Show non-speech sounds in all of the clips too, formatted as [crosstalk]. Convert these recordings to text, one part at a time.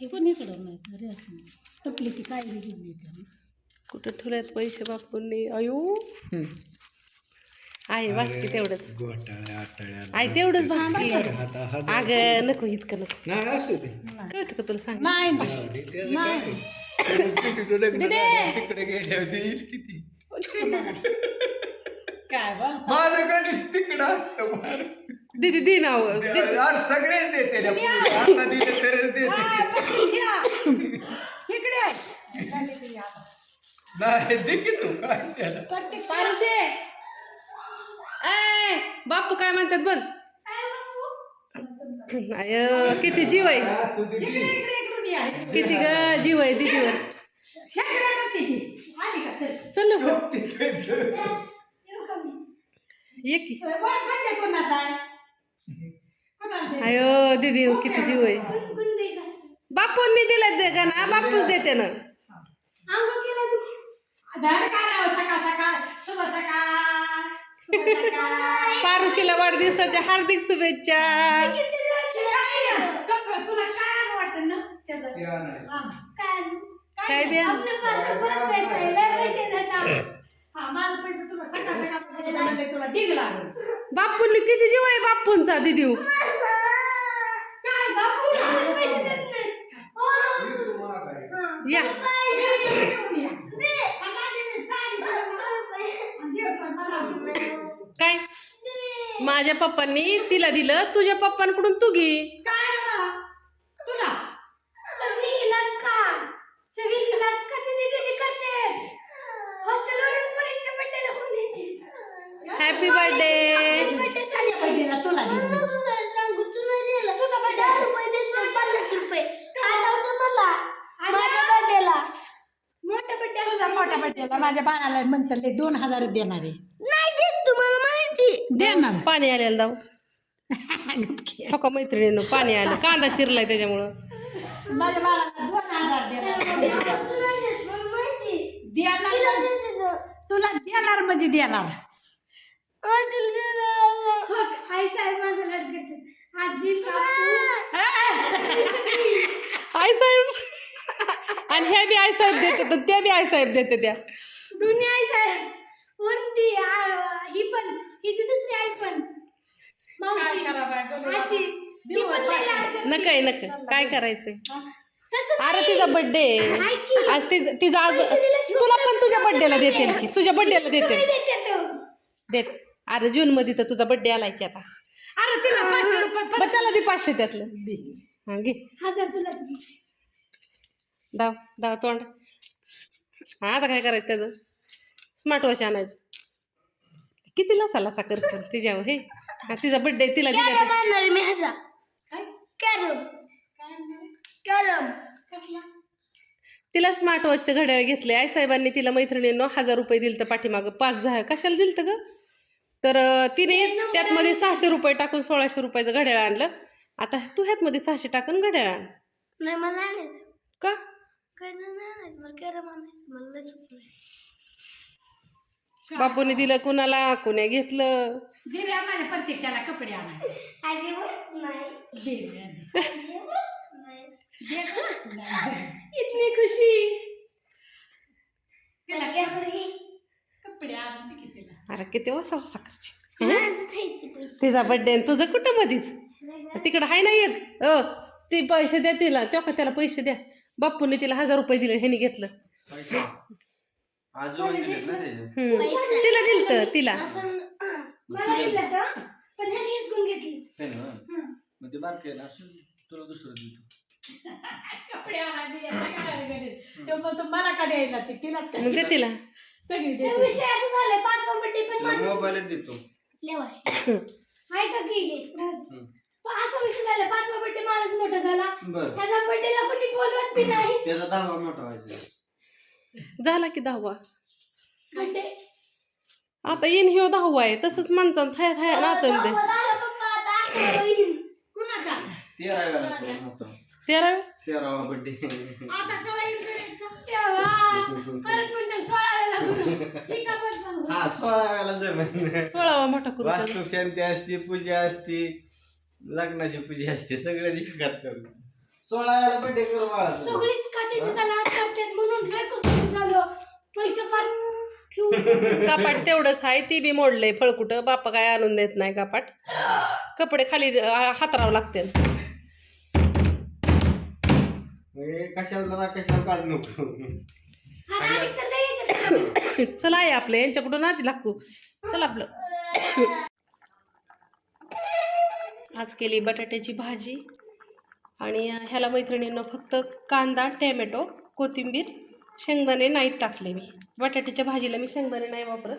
हे पण इकडं नाही रेस तपली ती काय गेली त्यानं कुठं ठेवल्यात पैसे बापूंनी? अयो? आहे बास्की तेवढंच. घोटाळ्या आटाळ्या आहे तेवढंच बास्की आता हजार अगं नको इतकं नको. नाही असू दे. कळतं का तुला सांग नाही नाही. त्याचं काय? नाही. लग्न झालं, तिकडे गेल्यावर देईल किती? काय बा माझ्याकडे तिकडं असतं फार. दीदी दे नाव. यार सगळेच देते पुढे. आता दिले तरच देते. इकडे. नाही दे की तू. काय पारुशे ए बापू काय म्हणतात बघ अय किती जीव आहे. किती ग जीव आहे दीदीवर. चल. लवकर. तिकडं. ये की अयो दीदी किती जीव आहे. बापूंनी दिलं दे का ना? बापूच देते ना. पारुशीला वाढदिवसाच्या हार्दिक शुभेच्छा. काय द्या बापूंनी किती जीव आहे बापूंचा दीदी काय बापू तू महाग आहे. या. काय? माझ्या पप्पांनी तिला दिलं तुझ्या पप्पांकडून तू घे काय रे? तुला हॅपी बर्थडे बहिणीला तुला दिलं. तुझा बड्डेला माझ्या बाळाला म्हणतात लय दोन हजार देणार आहे. दे ना. [laughs] पाणी आलेलं जाऊ. हो का मैत्रिणीनं पाणी आलं. कांदा चिरलाय त्याच्यामुळं. माझ्या बाळाला दोन हजार देणार देणार तुला देणार म्हणजे देणार. आई साहेब. आणि ह्या बी आई साहेब देते तर त्या बी आई साहेब देते त्या. दुनिया आई साहेब वरती आ- ही पण हिची दुसरी आई पण. काय मावशी करावं आजी ती पण लय लाड करते. नका नका. काय करायचंय? तसं अरे नाही. तिचा बर्थडे ऐक की. आज ति- तिचा आज पैसे दिले ठेवून तुला पण तुझ्या बर्थडेला नाही देते. की. तुझ्या बर्थडेला देते. देते तो. देत. अरे जून मध्ये तर तुझा बर्थडे आलाय की आता. अरे तिला पाचशे रुपये बरं त्याला दे पाचशे त्यातलं. हा घे. हजार तुलाच घे. दाव दाव तोंड. हा आता काय करायचं त्याचं? स्मार्ट वॉच आणायचं. किती लसा लसा करतो तिच्यावर हे? हा तिचा बर्थडे तिला दिला कॅरम आणणार आहे मी हजार काय? कॅरम. तिला स्मार्ट वॉचचं घड्याळ घेतले. आई साहेबांनी तिला मैत्रिणीनं हजार रुपये दिलं तर पाठीमागं. पाच झालं कशाला दिलं तर ग? तर अं, तिने त्यातमध्ये सहाशे रुपये टाकून सोळाशे रुपयाचं घड्याळ आणलं. आता तू ह्यातमध्ये सहाशे टाकून घड्याळ आण. नाही मला आणायचं. का? काय नाही नाही आणायचं मला कॅरम आणायचं मला लय सुचलं बापूने दिलं कुणाला कुण्या घेतलं. दिले आम्हाला प्रत्यक्षाला कपडे आणायचे आधी बोल नाही. दे दे. नाही. दे. नाही. इतनी खुशी. तिला कॅरम कपडे. आणून दे की तिला. अरे किती वसा वसा करची. तिचा बड्डे आणि तुझं कुठं मधीच? तिकडं आहे ना एक? अ ती पैसे द्या तिला. तो का त्याला पैसे द्या? बापूने तिला हजार रुपये दिले ह्याने घेतलं. आजोबा दिलेत ना ते हम्म. तिला दिलत तिला. मला दिलं होतं, पण ह्याने हिसकून घेतली. हे ना मग ते बारके ना असं तुला दुसरं देतो. कपडे आणायला दिले नाही काय करायचं? ते मग तो मला का द्यायला ते तिलाच मग दे काय तिला. सगळी ते देते विषय असं झालाय पाचवा बड्डे पण तुला माझा मोबाईलच देतो. लेवाय आहे का की हम्म. असा विषय झाला पाचवा बड्डे माझाच मोठा झाला. बर. त्याचा बड्डेला कोणी बोलवत बी नाही. त्याचा दहावा मोठा व्हायचा. झाला की दहावा. बड्डे आता येईन ह्यो दहावा आहे. तसंच माणसानं थाया थाया नाचल कुणाचा? तो मोठा. तेरा तेरावा बड्डे आता कवा येईल करायचं? परत म्हणतात सोळाव्याला ही का? हा जमेन सोळावा मोठा करू त्याला. शांती असते पूजा असते. लग्नाची पूजा असते सगळ्याच एकात करू सोळा बर्थडे कर बाळा सगळीच खाते तिचा लाड करतात म्हणून लय कसं झालं पैसे फार ठेवून कापाट तेवढंच आहे ती बी मोडलंय फळकुट बापा काय आणून देत नाही कापाट कपडे खाली अं, हातरावं लागते कशाला ना कशाला काढू नको आणि आम्ही तर लय याच्यात चला आहे आपलं यांच्याकडून आधी लागतो चल आपलं आज केली बटाट्याची भाजी. आणि ह्याला मैत्रिणींना फक्त कांदा टॅमॅटो कोथिंबीर शेंगदाणे नाही टाकले मी. बटाट्याच्या भाजीला मी शेंगदाणे नाही वापरत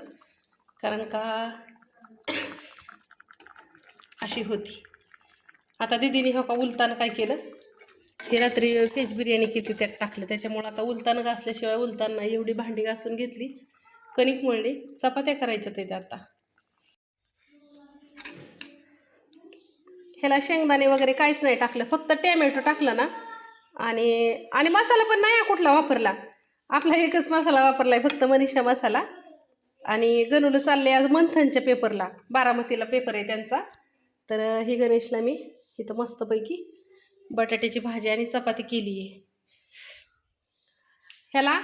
कारण का? अशी होती. आता दिदीने हो का उलतानं काय केलं? ही रात्री व्हेज बिर्याणी केली त्यात टाकलं. त्याच्यामुळं आता उलतानं घासल्याशिवाय उलताना एवढी भांडी घासून घेतली. कणिक मळली. चपात्या करायच्या ते आता. ह्याला शेंगदाणे वगैरे काहीच नाही टाकलं. फक्त टॅमॅटो टाकलं ना. आणि आणि मसाला पण नाही कुठला वापरला. आपला एकच मसाला वापरलाय फक्त मनीषा मसाला. आणि गणूला चालले आज मंथनच्या पेपरला. बारामतीला पेपर आहे त्यांचा. तर ही गणेशला मी इथं मस्तपैकी बटाट्याची भाजी आणि चपाती केली आहे. ह्याला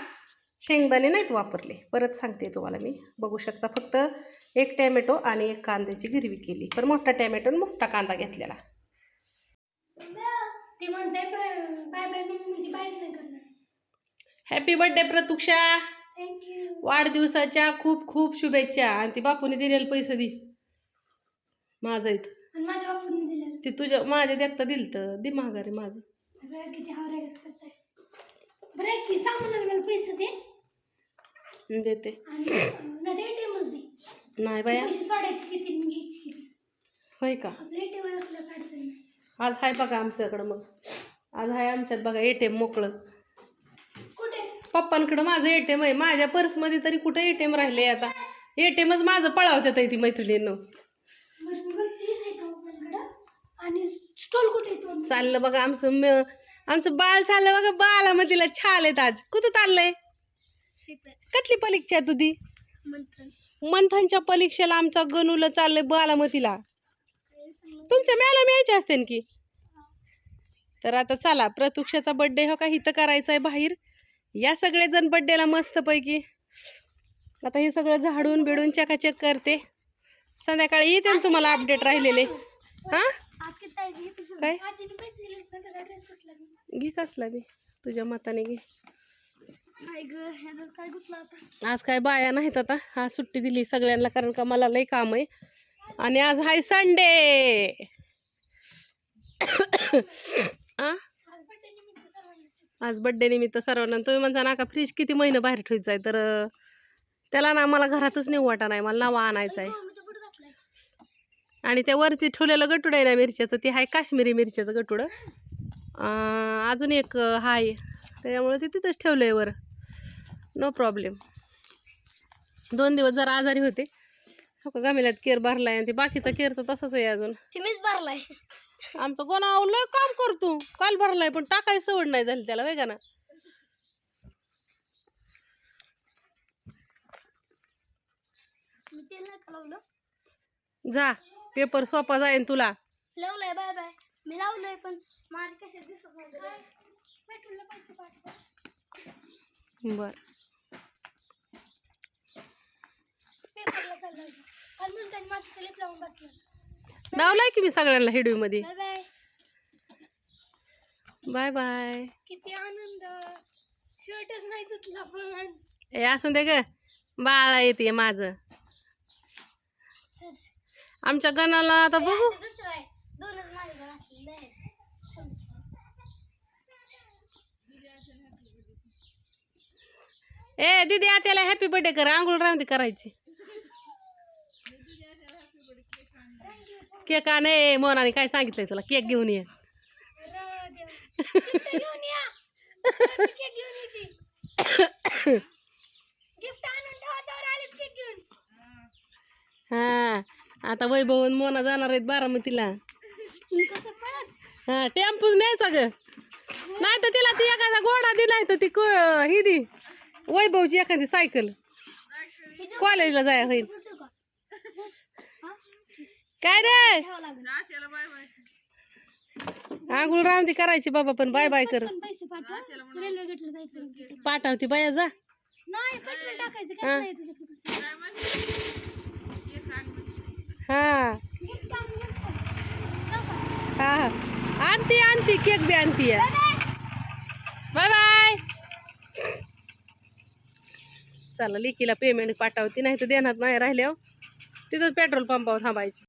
शेंगदाणे नाहीत वापरले. परत सांगते तुम्हाला मी. बघू शकता फक्त एक टॅमॅटो आणि एक कांद्याची गिरवी केली. पण मोठा टॅमॅटो आणि मोठा कांदा घेतलेला. ते म्हणताय बाय बाय बाय मम्मी बायच नाही करणार. Happy birthday प्रतुक्षा. थँक्यू वाढदिवसाच्या खूप खूप शुभेच्छा. आणि ती बापूने दिलेले पैसे दे. माझं इथं. आणि माझ्या बापूंनी दिलं ते तुझ्या माझ्या देखता दिलं तर. दे माघारी माझं. पैसे दे. देते. नाही बाया. पैसे सोडायचे किती आणि घ्यायची किती होय का? आपल्या एटीएम असलं काढता नाही. आज हाय बघा आमच्याकडं मग. आज हाय आमच्यात बघा ए टी एम मोकळं. कुठे? पप्पांकडं माझं ए टी एम आहे. माझ्या पर्समध्ये तरी कुठं ए टी एम राहिले आता? ए टी एमच माझं पळावत्यात आहे ती मैत्रिणीनं. बरं आहे का आणि स्टॉल कुठे चाललं बघा आमचं म- आमचं बाळ चाललं बघा बालामतीला छाल आहेत आज. कुठं चाललंय? कटली परीक्षा तुझी? मंथन. मंथनच्या परीक्षेला आमचा गणूला चाललंय बालामतीला तुमच्या मॅडम यायच्या असते की? तर आता चला प्रतुक्षाचा बड्डे हो का? इथं करायचा आहे बाहेर. या सगळेजण बड्डेला मस्तपैकी. आता हे सगळं झाडून बिडून चकाचक करते. संध्याकाळी येते ना तुम्हाला अपडेट राहिलेले. हां? काय? घे कसला बी. तुझ्या मताने घे काय ग ह्याचं काय गुतला आता आज काय बाया नाहीत आता. हा सुट्टी दिली सगळ्यांना कारण का मला लई काम आहे. आणि आज हाय संडे आज आज बड्डे निमित्त सर्वांना. तुम्ही म्हणता ना का फ्रीज किती महिने बाहेर ठेवायचं आहे तर त्याला ना मला घरातच वाटा नाही. मला नावा आणायचं आहे आणि त्या वरती ठेवलेलं गटुड आहे ना मिरच्याचं ते आहे काश्मीरी मिरच्याचं गटुड. अजून एक हाय. त्याच्यामुळे ते तिथंच ठेवलं आहे वर. नो प्रॉब्लेम दोन दिवस जरा आजारी होते. हो का? गमिल्यात केर भरलाय आणि ते बाकीचा केर तर तसाच आहे अजून. तुम्हीच भरलाय. आमचं गोनाव लय काम करतो काल भरलाय पण टाकाय सवड नाही झाली त्याला वेगा ना? जा पेपर सोपा जाईन तुला. लावलंय बाय बाय. मी लावलंय पण कसे दिसत नाही. बर पेपरला चाललंय आणि म्हणतात माझं लिप लावून बसलं लावलाय की मी सगळ्यांना हिडवी मध्ये बाय बाय. Bye bye. किती आनंद. शर्टच नाही तुटला पण. ए असून दे ग. बाळा येते माझं. आमच्या गणाला आता बघू. ए दीदी आत्याला हॅपी बर्थडे कर. आंघोळ राहून दे करायची. केक आण मोनाने काय सांगितलंय तुला? केक घेऊन ये. हा आता वैभव आणि मोना जाणार आहेत बारामतीला. हा टेम्पूच न्यायचा ग. नाही तर तिला ती एखादा घोडा दिलाय तर ती ही दी. वैभवची एखादी सायकल. कॉलेजला जाय होईल. काय रे? आंघोळ राहून ती करायची बाबा पण बाय बाय कर. पैसे पाठव. रेल्वे गेटला जायचं पाठवती बाया जा. नाही पेट्रोल टाकायचं हा. काय नाही हा? हा हा. आणती आणती केक बी आणती बाय बाय. चला लिकीला पेमेंट पाठवती नाही तर देणार नाही राहिल्यावर तिथंच पेट्रोल पंपावर थांबायची.